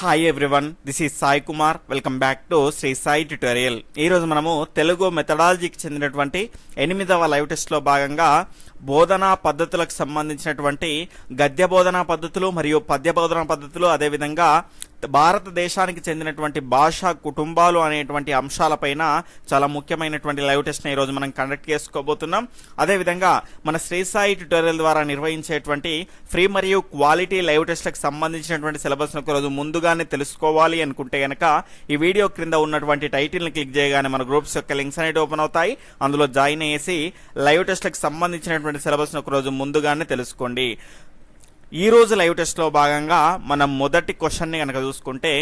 Hi everyone this is Sai Kumar welcome back to Shri Sai tutorial ఈరోజు మనము తెలుగు మెథడాలజీకి చెందినటువంటి ఎనిమిదవ లైవ్ టెస్ట్లో భాగంగా బోధనా పద్ధతులకు సంబంధించినటువంటి గద్య బోధనా పద్ధతులు మరియు పద్య బోధనా పద్ధతులు అదేవిధంగా భారతదేశానికి చెందినటువంటి భాష కుటుంబాలు అనేటువంటి అంశాలపైన చాలా ముఖ్యమైనటువంటి లైవ్ టెస్ట్ని ఈరోజు మనం కండక్ట్ చేసుకోబోతున్నాం. అదేవిధంగా మన శ్రీసాయి ట్యుటోరియల్ ద్వారా నిర్వహించేటువంటి ఫ్రీ మరియు క్వాలిటీ లైవ్ టెస్ట్లకు సంబంధించినటువంటి సిలబస్ ఒకరోజు ముందుగానే తెలుసుకోవాలి అనుకుంటే కనుక ఈ వీడియో క్రింద ఉన్నటువంటి టైటిల్ని క్లిక్ చేయగానే మన గ్రూప్స్ యొక్క లింక్స్ అనేవి ఓపెన్ అవుతాయి. అందులో జాయిన్ అయ్యేసి లైవ్ టెస్ట్లకు సంబంధించినటువంటి సిలబస్ను ఒకరోజు ముందుగానే తెలుసుకోండి. ఈ రోజు లైవ్ టెస్ట్లో భాగంగా మనం మొదటి క్వశ్చన్ని కనుక చూసుకుంటే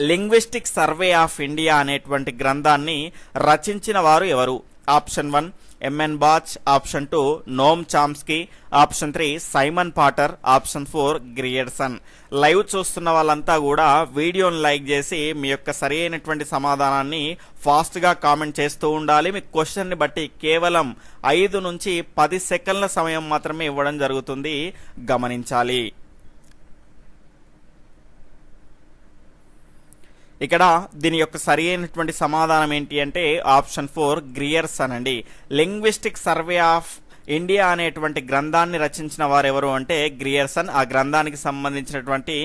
లింగ్విస్టిక్ సర్వే ఆఫ్ ఇండియా అనేటువంటి గ్రంథాన్ని రచించిన వారు ఎవరు? Option one M N Bach option two Noam Chomsky option three Simon Potter option four Grierson. Live చూస్తున్న వాళ్ళంతా కూడా వీడియోని లైక్ చేసి మీ యొక్క సరి అయినటువంటి సమాధానాన్ని ఫాస్ట్గా కామెంట్ చేస్తూ ఉండాలి. మీ క్వశ్చన్ని బట్టి కేవలం ఐదు నుంచి పది సెకండ్ల సమయం మాత్రమే ఇవ్వడం జరుగుతుంది. గమనించాలి. ఇక్కడ దీని యొక్క సరి అయినటువంటి సమాధానం ఏంటి అంటే ఆప్షన్ ఫోర్ గ్రియర్సన్ అండి లింగ్విస్టిక్ సర్వే ఆఫ్ ఇండియా అనేటువంటి గ్రంథాన్ని రచించిన వారు ఎవరు అంటే గ్రియర్సన్ ఆ గ్రంథానికి సంబంధించినటువంటి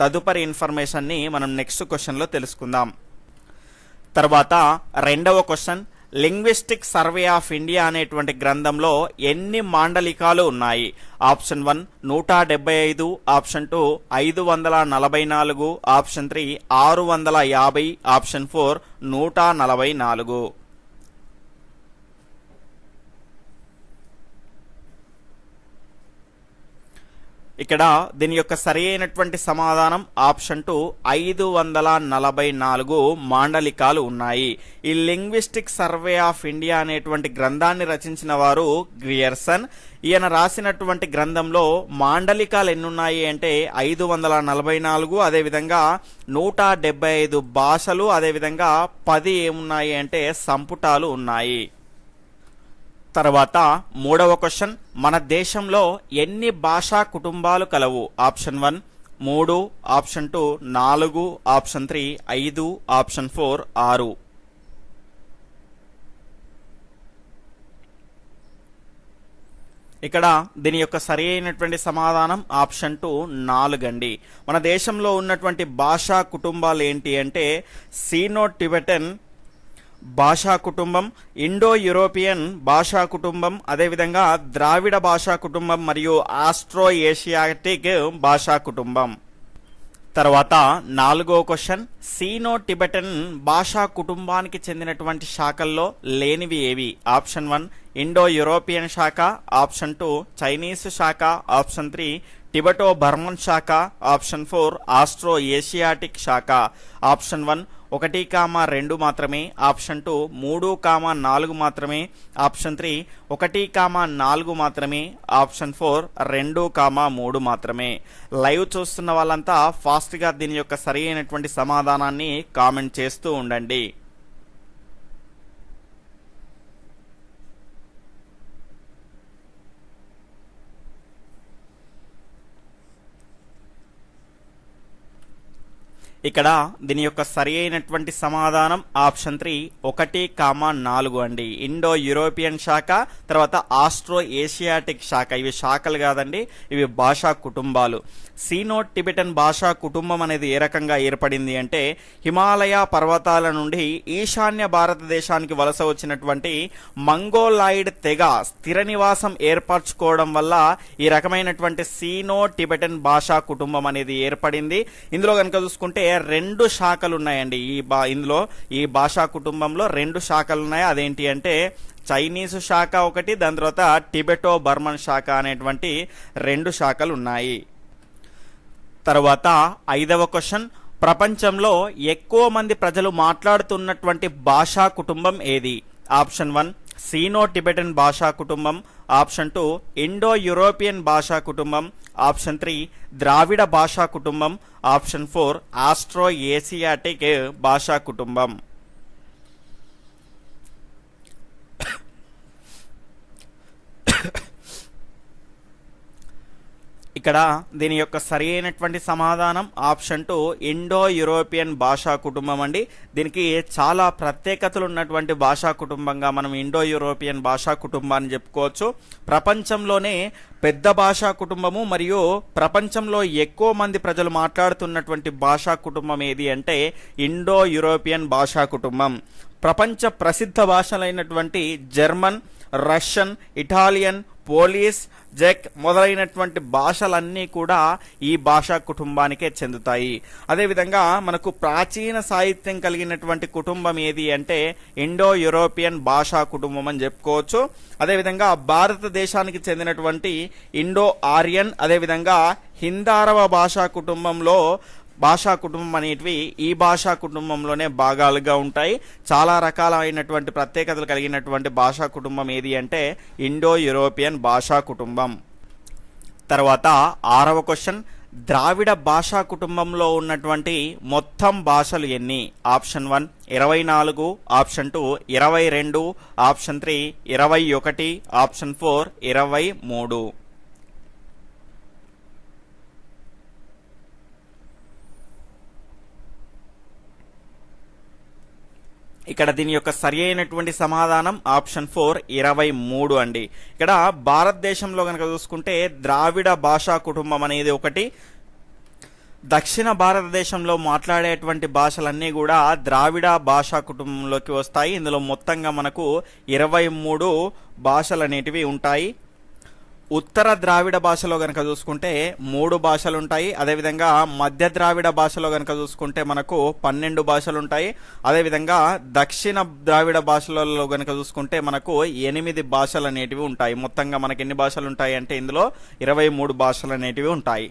తదుపరి ఇన్ఫర్మేషన్ని మనం నెక్స్ట్ క్వశ్చన్లో తెలుసుకుందాం. తర్వాత రెండవ question linguistic survey of India అనేటువంటి గ్రంథంలో ఎన్ని మాండలికాలు ఉన్నాయి? ఆప్షన్ వన్ నూట డెబ్బై ఐదు ఆప్షన్ టూ ఐదు వందల నలభై నాలుగు ఆప్షన్ త్రీ ఆరు వందల యాభై ఆప్షన్ ఫోర్ నూట నలభై నాలుగు. ఇక్కడ దీని యొక్క సరి అయినటువంటి సమాధానం ఆప్షన్ టూ ఐదు వందల నలభై నాలుగు మాండలికాలు ఉన్నాయి. ఈ లింగ్విస్టిక్ సర్వే ఆఫ్ ఇండియా అనేటువంటి గ్రంథాన్ని రచించిన వారు గ్రియర్సన్ ఈయన రాసినటువంటి గ్రంథంలో మాండలికాలు ఎన్నున్నాయి అంటే ఐదు వందల నలభై నాలుగు అదేవిధంగా నూట డెబ్బై ఐదు భాషలు అదేవిధంగా పది ఏమున్నాయి అంటే సంపుటాలు ఉన్నాయి. తర్వాత మూడవ క్వశ్చన్ మన దేశంలో ఎన్ని భాషా కుటుంబాలు కలవు? ఆప్షన్ వన్ మూడు ఆప్షన్ టూ నాలుగు ఆప్షన్ త్రీ ఐదు ఆప్షన్ ఫోర్ ఆరు. ఇక్కడ దీని యొక్క సరి అయినటువంటి సమాధానం ఆప్షన్ టూ నాలుగండి. మన దేశంలో ఉన్నటువంటి భాషా కుటుంబాలు ఏంటి అంటే సీనో టిబెటన్ భాషా కుటుంబం ఇండో యూరోపియన్ భాషా కుటుంబం అదేవిధంగా ద్రావిడ భాషా కుటుంబం మరియు ఆస్ట్రో ఏషియాటిక్ భాషా కుటుంబం. తర్వాత నాలుగో క్వశ్చన్ సీనో టిబెటన్ భాషా కుటుంబానికి చెందినటువంటి శాఖల్లో లేనివి ఏవి? ఆప్షన్ వన్ ఇండో యూరోపియన్ శాఖ. ఆప్షన్ టూ చైనీస్ శాఖ. ఆప్షన్ త్రీ టిబెటో బర్మన్ శాఖ. ఆప్షన్ ఫోర్ ఆస్ట్రో ఏషియాటిక్ శాఖ. ఆప్షన్ వన్ ఒకటి కామా రెండు మాత్రమే ఆప్షన్ టూ మూడు కామా నాలుగు మాత్రమే ఆప్షన్ త్రీ ఒకటి కామా నాలుగు మాత్రమే ఆప్షన్ ఫోర్ రెండు కామా మూడు మాత్రమే. లైవ్ చూస్తున్న వాళ్ళంతా ఫాస్ట్గా దీని యొక్క సరి అయినటువంటి సమాధానాన్ని కామెంట్ చేస్తూ ఉండండి. ఇక్కడ దీని యొక్క సరి అయినటువంటి సమాధానం ఆప్షన్ త్రీ ఒకటి కామా నాలుగు అండి. ఇండో యూరోపియన్ శాఖ తర్వాత ఆస్ట్రో ఏషియాటిక్ శాఖ. ఇవి శాఖలు కాదండి ఇవి భాషా కుటుంబాలు. సీనో టిబెటన్ భాషా కుటుంబం అనేది ఏ రకంగా ఏర్పడింది అంటే హిమాలయ పర్వతాల నుండి ఈశాన్య భారతదేశానికి వలస వచ్చినటువంటి మంగోలాయిడ్ తెగ స్థిర నివాసం ఏర్పరచుకోవడం వల్ల ఈ రకమైనటువంటి సీనో టిబెటన్ భాషా కుటుంబం అనేది ఏర్పడింది. ఇందులో కనుక చూసుకుంటే రెండు శాఖలు ఉన్నాయండి ఈ బా ఇందులో ఈ భాషా కుటుంబంలో రెండు శాఖలు ఉన్నాయి అదేంటి అంటే చైనీసు శాఖ ఒకటి దాని తర్వాత టిబెటో బర్మన్ శాఖ అనేటువంటి రెండు శాఖలు ఉన్నాయి తర్వాత ఐదవ క్వశ్చన్ ప్రపంచంలో ఎక్కువ మంది ప్రజలు మాట్లాడుతున్నటువంటి భాషా కుటుంబం ఏది? ఆప్షన్ వన్ సీనో టిబెటన్ భాషా కుటుంబం. ఆప్షన్ టూ ఇండో యూరోపియన్ భాషా కుటుంబం. ఆప్షన్ త్రీ ద్రావిడ భాషా కుటుంబం. ఆప్షన్ ఫోర్ ఆస్ట్రో ఏసియాటిక్ భాషా కుటుంబం. ఇక్కడ దీని యొక్క సరి అయినటువంటి సమాధానం ఆప్షన్ టూ ఇండో యూరోపియన్ భాషా కుటుంబం అండి. దీనికి చాలా ప్రత్యేకతలు ఉన్నటువంటి భాషా కుటుంబంగా మనం ఇండో యూరోపియన్ భాషా కుటుంబాన్ని చెప్పుకోవచ్చు. ప్రపంచంలోనే పెద్ద భాషా కుటుంబము మరియు ప్రపంచంలో ఎక్కువ మంది ప్రజలు మాట్లాడుతున్నటువంటి భాషా కుటుంబం ఏది అంటే ఇండో యూరోపియన్ భాషా కుటుంబం. ప్రపంచ ప్రసిద్ధ భాషలైనటువంటి జర్మన్ రష్యన్ ఇటాలియన్ పోలీస్ జెక్ మొదలైనటువంటి భాషలన్నీ కూడా ఈ భాషా కుటుంబానికే చెందుతాయి. అదేవిధంగా మనకు ప్రాచీన సాహిత్యం కలిగినటువంటి కుటుంబం ఏది అంటే ఇండో యూరోపియన్ భాషా కుటుంబం అని చెప్పుకోవచ్చు. అదేవిధంగా భారతదేశానికి చెందినటువంటి ఇండో ఆర్యన్ అదేవిధంగా హిందారవ భాషా కుటుంబంలో భాషా కుటుంబం అనేటివి ఈ భాషా కుటుంబంలోనే భాగాలుగా ఉంటాయి. చాలా రకాలైనటువంటి ప్రత్యేకతలు కలిగినటువంటి భాషా కుటుంబం ఏది అంటే ఇండో యూరోపియన్ భాషా కుటుంబం. తర్వాత ఆరవ క్వశ్చన్ ద్రావిడ భాషా కుటుంబంలో ఉన్నటువంటి మొత్తం భాషలు ఎన్ని? ఆప్షన్ వన్ ఇరవై నాలుగు ఆప్షన్ టూ ఇరవై రెండు ఆప్షన్ త్రీ ఇరవై ఒకటి ఆప్షన్ ఫోర్ ఇరవై మూడు. ఇక్కడ దీని యొక్క సరి అయినటువంటి సమాధానం ఆప్షన్ ఫోర్ ఇరవై మూడు అండి. ఇక్కడ భారతదేశంలో కనుక చూసుకుంటే ద్రావిడ భాషా కుటుంబం అనేది ఒకటి. దక్షిణ భారతదేశంలో మాట్లాడేటువంటి భాషలన్నీ కూడా ద్రావిడ భాషా కుటుంబంలోకి వస్తాయి. ఇందులో మొత్తంగా మనకు ఇరవై మూడు భాషలు అనేటివి ఉంటాయి. ఉత్తర ద్రావిడ భాషలో కనుక చూసుకుంటే మూడు భాషలు ఉంటాయి అదేవిధంగా మధ్య ద్రావిడ భాషలో కనుక చూసుకుంటే మనకు పన్నెండు భాషలు ఉంటాయి అదేవిధంగా దక్షిణ ద్రావిడ భాషలలో కనుక చూసుకుంటే మనకు ఎనిమిది భాషలు అనేటివి ఉంటాయి. మొత్తంగా మనకి ఎన్ని భాషలు ఉంటాయి అంటే ఇందులో ఇరవై మూడు భాషలు అనేటివి ఉంటాయి.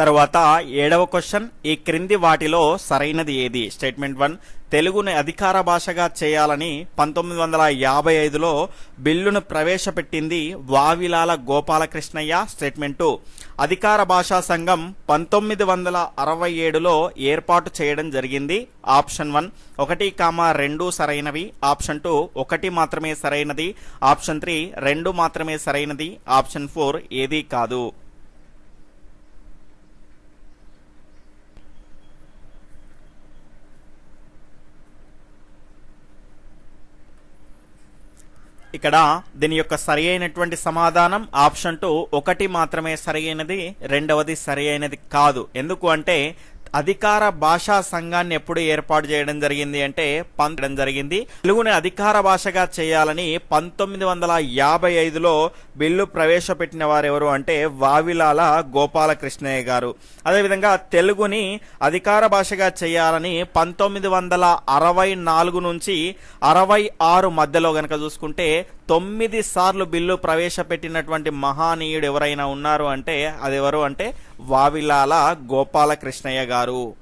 తర్వాత ఏడవ క్వశ్చన్ ఈ క్రింది వాటిలో సరైనది ఏది? స్టేట్మెంట్ వన్ తెలుగుని అధికార భాషగా చేయాలని పంతొమ్మిది వందల యాభై ఐదులో బిల్లును ప్రవేశపెట్టింది వావిలాల గోపాలకృష్ణయ్య స్టేట్మెంట్ టూ. అధికార భాషా సంఘం పంతొమ్మిది వందల అరవై ఏడులో ఏర్పాటు చేయడం జరిగింది. ఆప్షన్ వన్ ఒకటి కామా రెండు సరైనవి. ఆప్షన్ టూ ఒకటి మాత్రమే సరైనది. ఆప్షన్ త్రీ రెండు మాత్రమే సరైనది. ఆప్షన్ ఫోర్ ఏదీ కాదు. ఇక్కడ దీని యొక్క సరి అయినటువంటి సమాధానం ఆప్షన్ టూ ఒకటి మాత్రమే సరి అయినది రెండవది సరి అయినది కాదు. ఎందుకు అంటే అధికార భాషా సంఘాన్ని ఎప్పుడు ఏర్పాటు చేయడం జరిగింది అంటే పంపడం జరిగింది. తెలుగుని అధికార భాషగా చేయాలని పంతొమ్మిది వందల యాభై ఐదులో బిల్లు ప్రవేశపెట్టిన వారు ఎవరు అంటే వావిలాల గోపాలకృష్ణయ్య గారు. అదేవిధంగా తెలుగుని అధికార భాషగా చేయాలని పంతొమ్మిది వందల అరవై నాలుగు నుంచి అరవై ఆరు మధ్యలో గనక చూసుకుంటే తొమ్మిది సార్లు బిల్లు ప్రవేశపెట్టినటువంటి మహానీయుడు ఎవరైనా ఉన్నారు అంటే అది ఎవరు అంటే వావిలాల గోపాలకృష్ణయ్య గారు.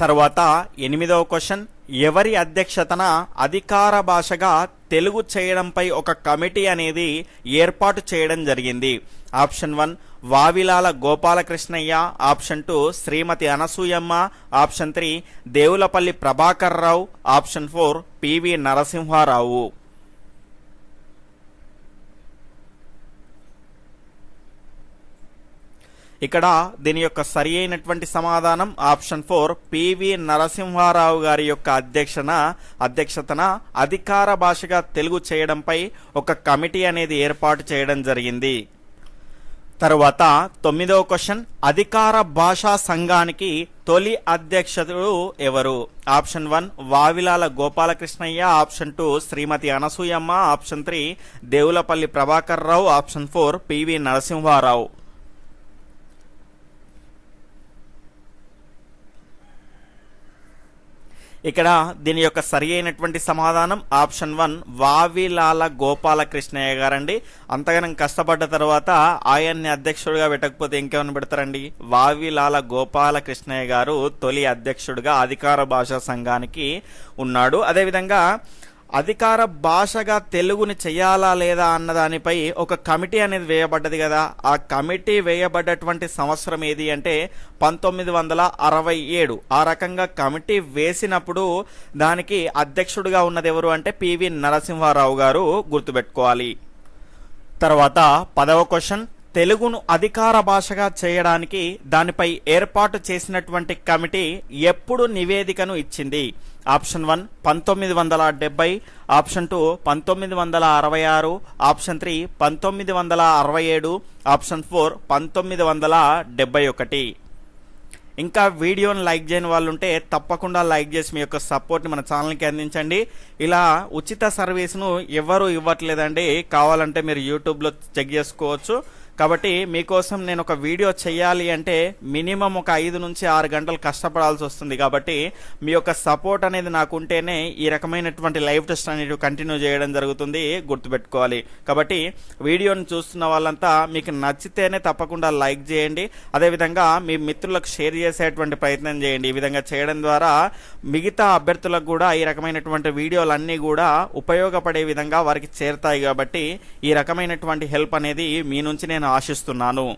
తర్వాత ఎనిమిదవ క్వశ్చన్ ఎవరి అధ్యక్షతన అధికార భాషగా తెలుగు చేయడంపై ఒక కమిటీ అనేది ఏర్పాటు చేయడం జరిగింది. Option one Vavilala Gopalakrishnayya. Option two Shrimati Anasuyamma. Option three Devulapalli Prabhakar Rao option four PV Narasimha Rao. ఇక్కడ దీని యొక్క సరి అయినటువంటి సమాధానం ఆప్షన్ ఫోర్ పివి నరసింహారావు గారి యొక్క అధ్యక్షన అధ్యక్షతన అధికార భాషగా తెలుగు చేయడంపై ఒక కమిటీ అనేది ఏర్పాటు చేయడం జరిగింది. తరువాత తొమ్మిదవ క్వశ్చన్ అధికార భాషా సంఘానికి తొలి అధ్యక్షుడు ఎవరు? Option one Vavilala Gopalakrishnayya. Option two Shrimati Anasuyamma. Option three Devulapalli Prabhakar Rao option four PV Narasimha Rao. ఇక్కడ దీని యొక్క సరి అయినటువంటి సమాధానం ఆప్షన్ వన్ వావిలాల గోపాలకృష్ణయ్య గారండి. అంతగానం కష్టపడ్డ తర్వాత ఆయన్ని అధ్యక్షుడిగా పెట్టకపోతే ఇంకేమైనా పెడతారండి? వావిలాల గోపాలకృష్ణయ్య గారు తొలి అధ్యక్షుడిగా అధికార భాషా సంఘానికి ఉన్నాడు. అదేవిధంగా అధికార భాషగా తెలుగుని చేయాలా లేదా అన్న దానిపై ఒక కమిటీ అనేది వేయబడ్డది కదా. ఆ కమిటీ వేయబడ్డటువంటి సంవత్సరం ఏది అంటే పంతొమ్మిది వందల అరవై ఏడు. ఆ రకంగా కమిటీ వేసినప్పుడు దానికి అధ్యక్షుడిగా ఉన్నది ఎవరు అంటే పివి నరసింహారావు గారు గుర్తుపెట్టుకోవాలి. తర్వాత పదవ క్వశ్చన్ తెలుగును అధికార భాషగా చేయడానికి దానిపై ఏర్పాటు చేసినటువంటి కమిటీ ఎప్పుడు నివేదికను ఇచ్చింది? ఆప్షన్ వన్ పంతొమ్మిది వందల డెబ్బై ఆప్షన్ టూ పంతొమ్మిది వందల అరవై ఆరు ఆప్షన్ త్రీ పంతొమ్మిది వందల అరవై ఏడు ఆప్షన్ ఫోర్ పంతొమ్మిది వందల డెబ్బై ఒకటి. ఇంకా వీడియోని లైక్ చేయని వాళ్ళు ఉంటే తప్పకుండా లైక్ చేసి మీ యొక్క సపోర్ట్ని మన ఛానల్కి అందించండి. ఇలా ఉచిత సర్వీస్ను ఎవరు ఇవ్వట్లేదండి కావాలంటే మీరు యూట్యూబ్లో చెక్ చేసుకోవచ్చు. కాబట్టి మీకోసం నేను ఒక వీడియో చేయాలి అంటే మినిమం ఒక ఐదు నుంచి ఆరు గంటలు కష్టపడాల్సి వస్తుంది కాబట్టి మీ యొక్క సపోర్ట్ అనేది నాకు ఉంటేనే ఈ రకమైనటువంటి లైవ్ టెస్ట్ అనేది కంటిన్యూ చేయడం జరుగుతుంది గుర్తుపెట్టుకోవాలి. కాబట్టి వీడియోని చూస్తున్న వాళ్ళంతా మీకు నచ్చితేనే తప్పకుండా లైక్ చేయండి అదేవిధంగా మీ మిత్రులకు షేర్ చేసేటువంటి ప్రయత్నం చేయండి. ఈ విధంగా చేయడం ద్వారా మిగతా అభ్యర్థులకు కూడా ఈ రకమైనటువంటి వీడియోలన్నీ కూడా ఉపయోగపడే విధంగా వారికి చేరుతాయి కాబట్టి ఈ రకమైనటువంటి హెల్ప్ అనేది మీ నుంచి నేను ఆశిస్తున్నాను.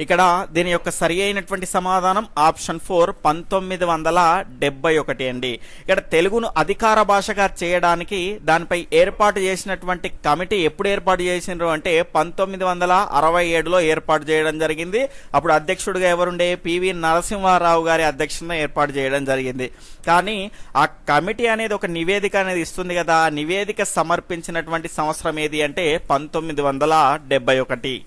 ఇక్కడ దీని యొక్క సరి అయినటువంటి సమాధానం ఆప్షన్ ఫోర్ పంతొమ్మిది వందల డెబ్బై ఒకటి అండి. ఇక్కడ తెలుగును అధికార భాషగా చేయడానికి దానిపై ఏర్పాటు చేసినటువంటి కమిటీ ఎప్పుడు ఏర్పాటు చేసినారు అంటే పంతొమ్మిది వందల అరవై ఏడులో ఏర్పాటు చేయడం జరిగింది. అప్పుడు అధ్యక్షుడిగా ఎవరుండే? పివి నరసింహారావు గారి అధ్యక్షతన ఏర్పాటు చేయడం జరిగింది. కానీ ఆ కమిటీ అనేది ఒక నివేదిక అనేది ఇస్తుంది కదా. ఆ నివేదిక సమర్పించినటువంటి సంవత్సరం ఏది అంటే పంతొమ్మిది వందల డెబ్బై ఒకటి.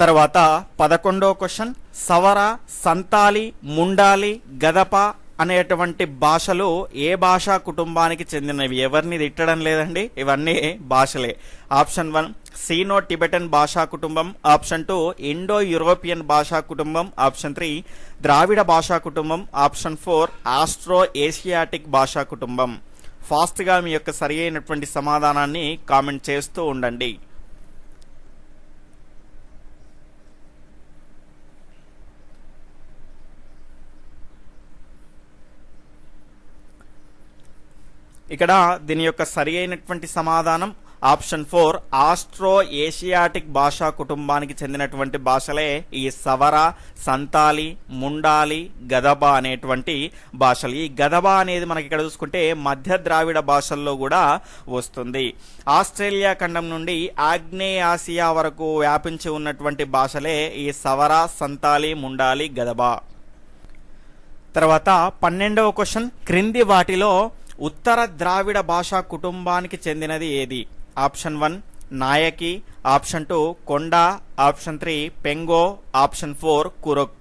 తర్వాత పదకొండో క్వశ్చన్ సవర సంతాలి ముండాలి గదప అనేటువంటి భాషలు ఏ భాషా కుటుంబానికి చెందినవి? ఎవరిని తిట్టడం లేదండి ఇవన్నీ భాషలే. ఆప్షన్ వన్ సీనో టిబెటన్ భాషా కుటుంబం. ఆప్షన్ టూ ఇండో యూరోపియన్ భాషా కుటుంబం. ఆప్షన్ త్రీ ద్రావిడ భాషా కుటుంబం. ఆప్షన్ ఫోర్ ఆస్ట్రో ఏషియాటిక్ భాషా కుటుంబం. ఫాస్ట్గా మీ యొక్క సరి అయినటువంటి సమాధానాన్ని కామెంట్ చేస్తూ ఉండండి. ఇక్కడ దీని యొక్క సరి అయినటువంటి సమాధానం ఆప్షన్ ఫోర్ ఆస్ట్రో ఏషియాటిక్ భాషా కుటుంబానికి చెందినటువంటి భాషలే ఈ సవర సంతాలి ముండాలి గదబ అనేటువంటి భాషలు. ఈ గదబ అనేది మనకి ఇక్కడ చూసుకుంటే మధ్య ద్రావిడ భాషల్లో కూడా వస్తుంది. ఆస్ట్రేలియా ఖండం నుండి ఆగ్నేయ ఆసియా వరకు వ్యాపించి ఉన్నటువంటి భాషలే ఈ సవర సంతాలి ముండాలి గదబ. తర్వాత పన్నెండవ క్వశ్చన్ క్రింది వాటిలో ఉత్తర ద్రావిడ భాషా కుటుంబానికి చెందినది ఏది? Option one Naiki. Option two Konda. Option three Pengo. Option four Kurukh.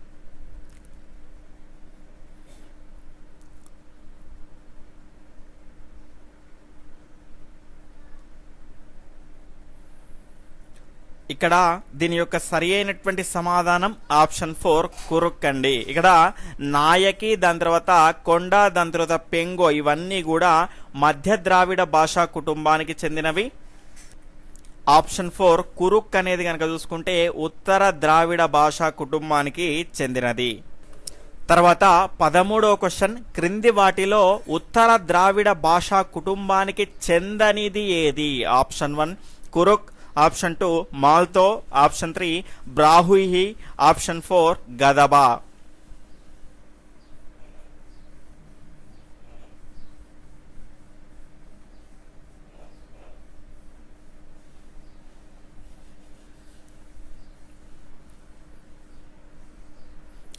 ఇక్కడ దీని యొక్క సరి అయినటువంటి సమాధానం ఆప్షన్ ఫోర్ కురుక్ అండి ఇక్కడ నాయకి దాని తర్వాత కొండ దాని తర్వాత పెంగో ఇవన్నీ కూడా మధ్య ద్రావిడ భాషా కుటుంబానికి చెందినవి. ఆప్షన్ ఫోర్ కురుక్ అనేది కనుక చూసుకుంటే ఉత్తర ద్రావిడ భాషా కుటుంబానికి చెందినది. తర్వాత పదమూడవ క్వశ్చన్ క్రింది వాటిలో ఉత్తర ద్రావిడ భాషా కుటుంబానికి చెందనిది ఏది? Option one Kurukh. Option two Malto option three Brahui option four Gadaba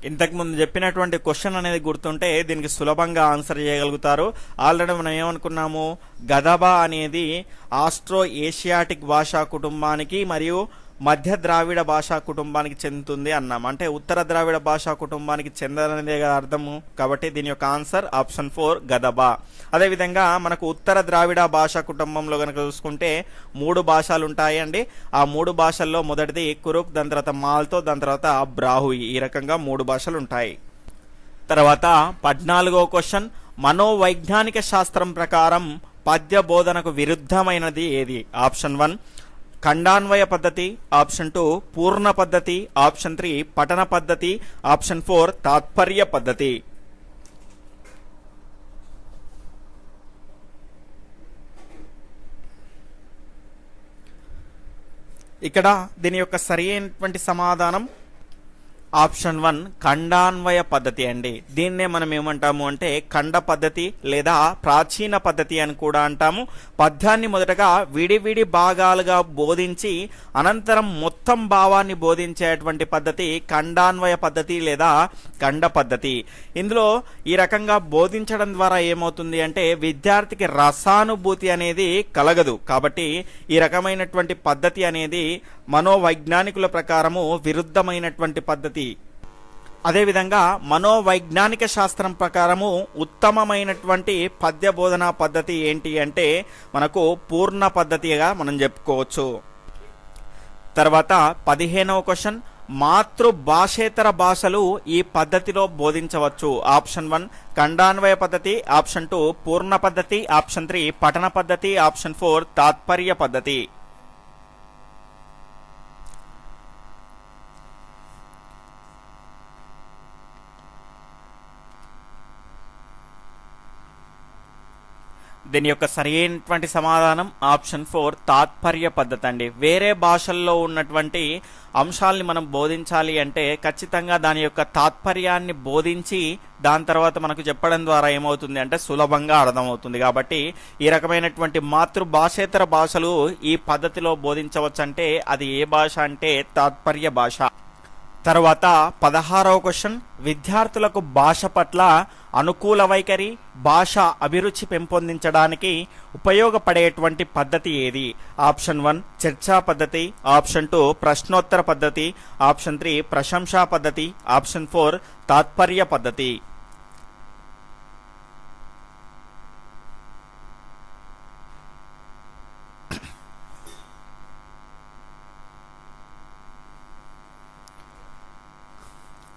ఇంతకు ముందు చెప్పినటువంటి క్వశ్చన్ అనేది గుర్తుంటే దీనికి సులభంగా ఆన్సర్ చేయగలుగుతారు. ఆల్రెడీ మనం ఏమనుకున్నాము? గదబా అనేది ఆస్ట్రో ఏషియాటిక్ భాషా కుటుంబానికి మరియు మధ్య ద్రావిడ భాషా కుటుంబానికి చెందుతుంది అన్నాం. అంటే ఉత్తర ద్రావిడ భాషా కుటుంబానికి చెందనదే కదా అర్థము. కాబట్టి దీని యొక్క ఆన్సర్ ఆప్షన్ ఫోర్ గదబా. అదేవిధంగా మనకు ఉత్తర ద్రావిడ భాషా కుటుంబంలో కనుక చూసుకుంటే మూడు భాషలు ఉంటాయండి. ఆ మూడు భాషల్లో మొదటిది కురుక్ దాని తర్వాత మాల్తో దాని తర్వాత బ్రాహుయి ఈ రకంగా మూడు భాషలు ఉంటాయి. తర్వాత పద్నాలుగో క్వశ్చన్ మనోవైజ్ఞానిక శాస్త్రం ప్రకారం పద్య బోధనకు విరుద్ధమైనది ఏది? ఆప్షన్ వన్ ఖండాన్వయ పద్ధతి ఆప్షన్ టూ పూర్ణ పద్ధతి ఆప్షన్ త్రీ పఠన పద్ధతి ఆప్షన్ ఫోర్ తాత్పర్య పద్ధతి. ఇక్కడ దీని యొక్క సరి అయినటువంటి సమాధానం ఆప్షన్ వన్ ఖండాన్వయ పద్ధతి అండి. దీన్నే మనం ఏమంటాము అంటే ఖండ పద్ధతి లేదా ప్రాచీన పద్ధతి అని కూడా అంటాము. పద్యాన్ని మొదటగా విడివిడి భాగాలుగా బోధించి అనంతరం మొత్తం భావాన్ని బోధించేటువంటి పద్ధతి ఖండాన్వయ పద్ధతి లేదా ఖండ పద్ధతి. ఇందులో ఈ రకంగా బోధించడం ద్వారా ఏమవుతుంది అంటే విద్యార్థికి రసానుభూతి అనేది కలగదు. కాబట్టి ఈ రకమైనటువంటి పద్ధతి అనేది మనోవైజ్ఞానికుల ప్రకారము విరుద్ధమైనటువంటి పద్ధతి. అదేవిధంగా మనోవైజ్ఞానిక శాస్త్రం ప్రకారము ఉత్తమమైనటువంటి పద్య బోధనా పద్ధతి ఏంటి అంటే మనకు పూర్ణ పద్ధతిగా మనం చెప్పుకోవచ్చు. తర్వాత పదిహేనవ క్వశ్చన్ మాతృభాషేతర భాషలు ఈ పద్ధతిలో బోధించవచ్చు. ఆప్షన్ వన్ ఖండాన్వయ పద్ధతి. ఆప్షన్ టూ పూర్ణ పద్ధతి. ఆప్షన్ త్రీ పఠన పద్ధతి. ఆప్షన్ ఫోర్ తాత్పర్య పద్ధతి. దీని యొక్క సరైనటువంటి సమాధానం ఆప్షన్ ఫోర్ తాత్పర్య పద్ధతి అండి. వేరే భాషల్లో ఉన్నటువంటి అంశాల్ని మనం బోధించాలి అంటే ఖచ్చితంగా దాని యొక్క తాత్పర్యాన్ని బోధించి దాని తర్వాత మనకు చెప్పడం ద్వారా ఏమవుతుంది అంటే సులభంగా అర్థమవుతుంది. కాబట్టి ఈ రకమైనటువంటి మాతృభాషేతర భాషలు ఈ పద్ధతిలో బోధించవచ్చంటే అది ఏ భాష అంటే తాత్పర్య భాష. తర్వాత పదహారవ క్వశ్చన్. విద్యార్థులకు భాష పట్ల అనుకూల వైఖరి భాష అభిరుచి పెంపొందించడానికి ఉపయోగపడేటువంటి పద్ధతి ఏది? ఆప్షన్ వన్ చర్చా పద్ధతి. ఆప్షన్ టూ ప్రశ్నోత్తర పద్ధతి. ఆప్షన్ త్రీ ప్రశంసా పద్ధతి. ఆప్షన్ ఫోర్ తాత్పర్య పద్ధతి.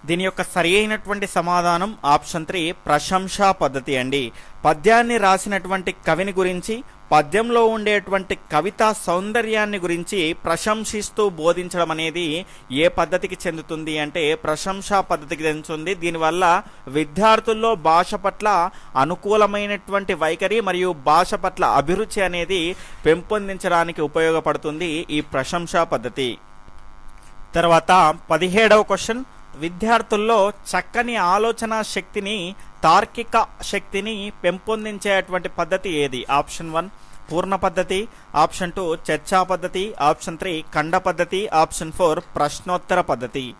దీని యొక్క సరి అయినటువంటి సమాధానం ఆప్షన్ త్రీ ప్రశంసా పద్ధతి అండి. పద్యాన్ని రాసినటువంటి కవిని గురించి పద్యంలో ఉండేటువంటి కవితా సౌందర్యాన్ని గురించి ప్రశంసిస్తూ బోధించడం అనేది ఏ పద్ధతికి చెందుతుంది అంటే ప్రశంసా పద్ధతికి చెందుతుంది. దీనివల్ల విద్యార్థుల్లో భాష పట్ల అనుకూలమైనటువంటి వైఖరి మరియు భాష పట్ల అభిరుచి అనేది పెంపొందించడానికి ఉపయోగపడుతుంది ఈ ప్రశంసా పద్ధతి. తర్వాత పదిహేడవ క్వశ్చన్ విద్యార్థుల్లో చక్కని ఆలోచన శక్తిని తార్కిక శక్తిని పెంపొందించేటువంటి పద్ధతి ఏది? ఆప్షన్ వన్ పూర్ణ పద్ధతి. ఆప్షన్ టూ చర్చా పద్ధతి. ఆప్షన్ త్రీ ఖండ పద్ధతి. ఆప్షన్ ఫోర్ ప్రశ్నోత్తర పద్ధతి.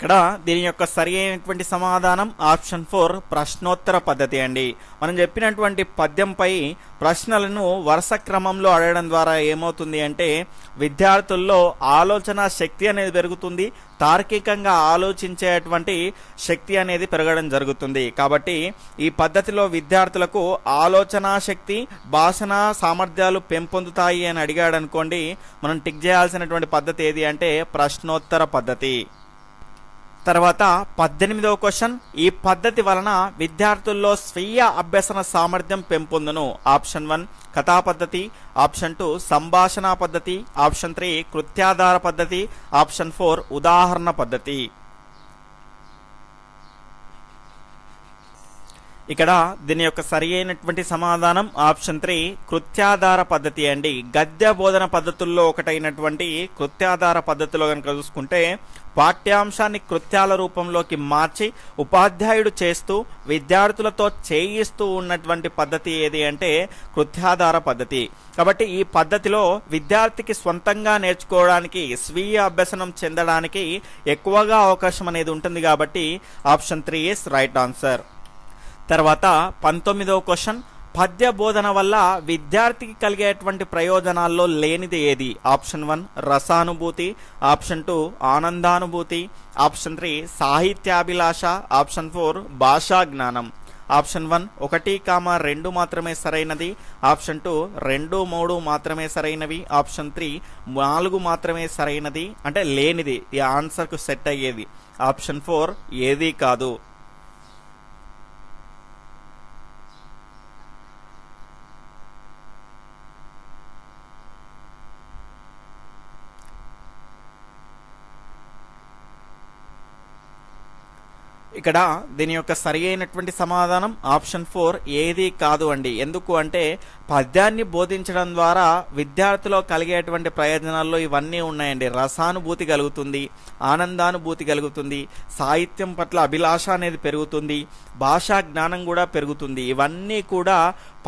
ఇక్కడ దీని యొక్క సరి అయినటువంటి సమాధానం ఆప్షన్ ఫోర్ ప్రశ్నోత్తర పద్ధతి అండి. మనం చెప్పినటువంటి పద్యంపై ప్రశ్నలను వరుస క్రమంలో అడగడం ద్వారా ఏమవుతుంది అంటే విద్యార్థుల్లో ఆలోచన శక్తి అనేది పెరుగుతుంది తార్కికంగా ఆలోచించేటువంటి శక్తి అనేది పెరగడం జరుగుతుంది. కాబట్టి ఈ పద్ధతిలో విద్యార్థులకు ఆలోచన శక్తి భాషణ సామర్థ్యాలు పెంపొందుతాయి అని అడిగాడు అనుకోండి మనం టిక్ చేయాల్సినటువంటి పద్ధతి ఏది అంటే ప్రశ్నోత్తర పద్ధతి. తర్వాత పద్దెనిమిదవ క్వశ్చన్. ఈ పద్ధతి వలన విద్యార్థుల్లో స్వీయ అభ్యసన సామర్థ్యం పెంపొందును. ఆప్షన్ వన్ కథా పద్ధతి. ఆప్షన్ టూ సంభాషణ పద్ధతి. ఆప్షన్ త్రీ కృత్యాధార పద్ధతి. ఆప్షన్ ఫోర్ ఉదాహరణ పద్ధతి. ఇక్కడ దీని యొక్క సరి అయినటువంటి సమాధానం. ఆప్షన్ త్రీ కృత్యాధార పద్ధతి అండి. గద్య బోధన పద్ధతుల్లో ఒకటైనటువంటి కృత్యాధార పద్ధతిలో కనుక చూసుకుంటే పాఠ్యాంశాన్ని కృత్యాల రూపంలోకి మార్చి ఉపాధ్యాయుడు చేస్తూ విద్యార్థులతో చేయిస్తూ ఉన్నటువంటి పద్ధతి ఏది అంటే కృత్యాధార పద్ధతి. కాబట్టి ఈ పద్ధతిలో విద్యార్థికి స్వంతంగా నేర్చుకోవడానికి స్వీయ అభ్యసనం చెందడానికి ఎక్కువగా అవకాశం అనేది ఉంటుంది కాబట్టి option three is right answer. తర్వాత పంతొమ్మిదవ క్వశ్చన్ పద్య బోధన వల్ల విద్యార్థికి కలిగేటువంటి ప్రయోజనాల్లో లేనిది ఏది? ఆప్షన్ వన్ రసానుభూతి. ఆప్షన్ టూ ఆనందానుభూతి. ఆప్షన్ త్రీ సాహిత్యాభిలాష. ఆప్షన్ ఫోర్ భాషా జ్ఞానం. ఆప్షన్ వన్ ఒకటి కామ రెండు మాత్రమే సరైనది. ఆప్షన్ టూ రెండు మూడు మాత్రమే సరైనవి. ఆప్షన్ త్రీ నాలుగు మాత్రమే సరైనది. అంటే లేనిది ఈ ఆన్సర్కు సెట్ అయ్యేది. ఆప్షన్ ఫోర్ ఏది కాదు. ఇక్కడ దీని యొక్క సరి అయినటువంటి సమాధానం ఆప్షన్ ఫోర్ ఏది కాదు అండి. ఎందుకు అంటే పద్యాన్ని బోధించడం ద్వారా విద్యార్థిలో కలిగేటువంటి ప్రయోజనాల్లో ఇవన్నీ ఉన్నాయండి. రసానుభూతి కలుగుతుంది ఆనందానుభూతి కలుగుతుంది సాహిత్యం పట్ల అభిలాష అనేది పెరుగుతుంది భాషా జ్ఞానం కూడా పెరుగుతుంది. ఇవన్నీ కూడా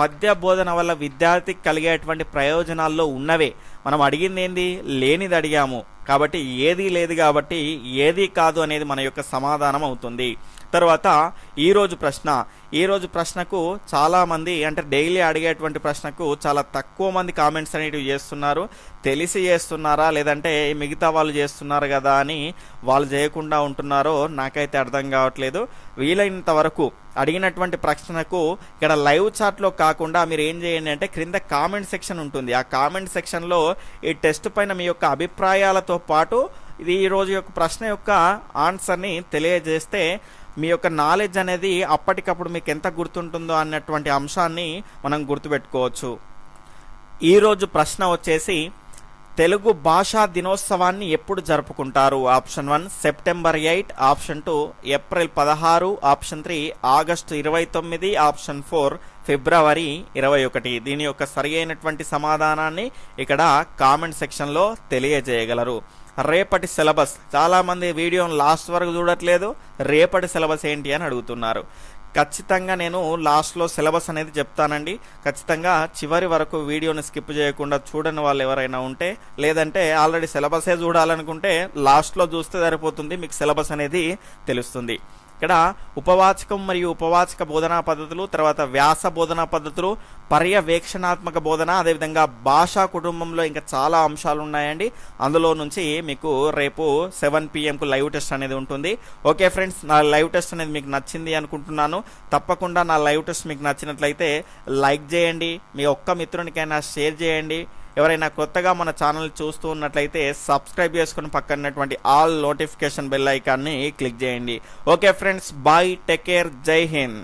పద్య బోధన వల్ల విద్యార్థికి కలిగేటువంటి ప్రయోజనాల్లో ఉన్నవే. మనం అడిగింది ఏంది లేనిది అడిగాము. కాబట్టి ఏది లేదు కాబట్టి ఏది కాదు అనేది మన యొక్క సమాధానం అవుతుంది. తర్వాత ఈరోజు ప్రశ్న. ఈరోజు ప్రశ్నకు చాలామంది అంటే డైలీ అడిగేటువంటి ప్రశ్నకు చాలా తక్కువ మంది కామెంట్స్ అనేటివి చేస్తున్నారు. తెలిసి చేస్తున్నారా? లేదంటే మిగతా వాళ్ళు చేస్తున్నారు కదా అని వాళ్ళు చేయకుండా ఉంటున్నారో నాకైతే అర్థం కావట్లేదు. వీలైనంత వరకు అడిగినటువంటి ప్రశ్నకు ఇక్కడ లైవ్ చాట్లో కాకుండా మీరు ఏం చేయండి అంటే క్రింద కామెంట్ సెక్షన్ ఉంటుంది. ఆ కామెంట్ సెక్షన్లో ఈ టెస్ట్ పైన మీ యొక్క అభిప్రాయాలతో పాటు ఇది ఈ రోజు యొక్క ప్రశ్న యొక్క ఆన్సర్ని తెలియజేస్తే మీ యొక్క నాలెడ్జ్ అనేది అప్పటికప్పుడు మీకు ఎంత గుర్తుంటుందో అన్నటువంటి అంశాన్ని మనం గుర్తుపెట్టుకోవచ్చు. ఈరోజు ప్రశ్న వచ్చేసి తెలుగు భాషా దినోత్సవాన్ని ఎప్పుడు జరుపుకుంటారు? Option one September eight. Option two April పదహారు. ఆప్షన్ త్రీ ఆగస్టు ఇరవై తొమ్మిది. ఆప్షన్ ఫోర్ ఫిబ్రవరి ఇరవై ఒకటి. దీని యొక్క సరి అయినటువంటి సమాధానాన్ని ఇక్కడ కామెంట్ సెక్షన్లో తెలియజేయగలరు. రేపటి సిలబస్. చాలామంది వీడియోను లాస్ట్ వరకు చూడట్లేదు రేపటి సిలబస్ ఏంటి అని అడుగుతున్నారు. ఖచ్చితంగా నేను లాస్ట్లో సిలబస్ అనేది చెప్తానండి. ఖచ్చితంగా చివరి వరకు వీడియోని స్కిప్ చేయకుండా చూడని వాళ్ళు ఎవరైనా ఉంటే లేదంటే ఆల్రెడీ సిలబసే చూడాలనుకుంటే లాస్ట్లో చూస్తే సరిపోతుంది మీకు సిలబస్ అనేది తెలుస్తుంది. ఇక్కడ ఉపవాచకం మరియు ఉపవాచక బోధనా పద్ధతులు తర్వాత వ్యాస బోధనా పద్ధతులు పర్యవేక్షణాత్మక బోధన అదేవిధంగా భాషా కుటుంబంలో ఇంకా చాలా అంశాలు ఉన్నాయండి అందులో నుంచి మీకు రేపు సెవెన్ పిఎంకు లైవ్ టెస్ట్ అనేది ఉంటుంది. ఓకే ఫ్రెండ్స్ నా లైవ్ టెస్ట్ అనేది మీకు నచ్చింది అనుకుంటున్నాను. తప్పకుండా నా లైవ్ టెస్ట్ మీకు నచ్చినట్లయితే లైక్ చేయండి. మీ ఒక్క మిత్రునికైనా షేర్ చేయండి. ఎవరైనా కొత్తగా మన ఛానల్ చూస్తూ ఉన్నట్లయితే సబ్స్క్రైబ్ చేసుకుని పక్కనటువంటి ఆల్ నోటిఫికేషన్ బెల్ ఐకాన్ని క్లిక్ చేయండి. Okay friends bye take care జై హింద్.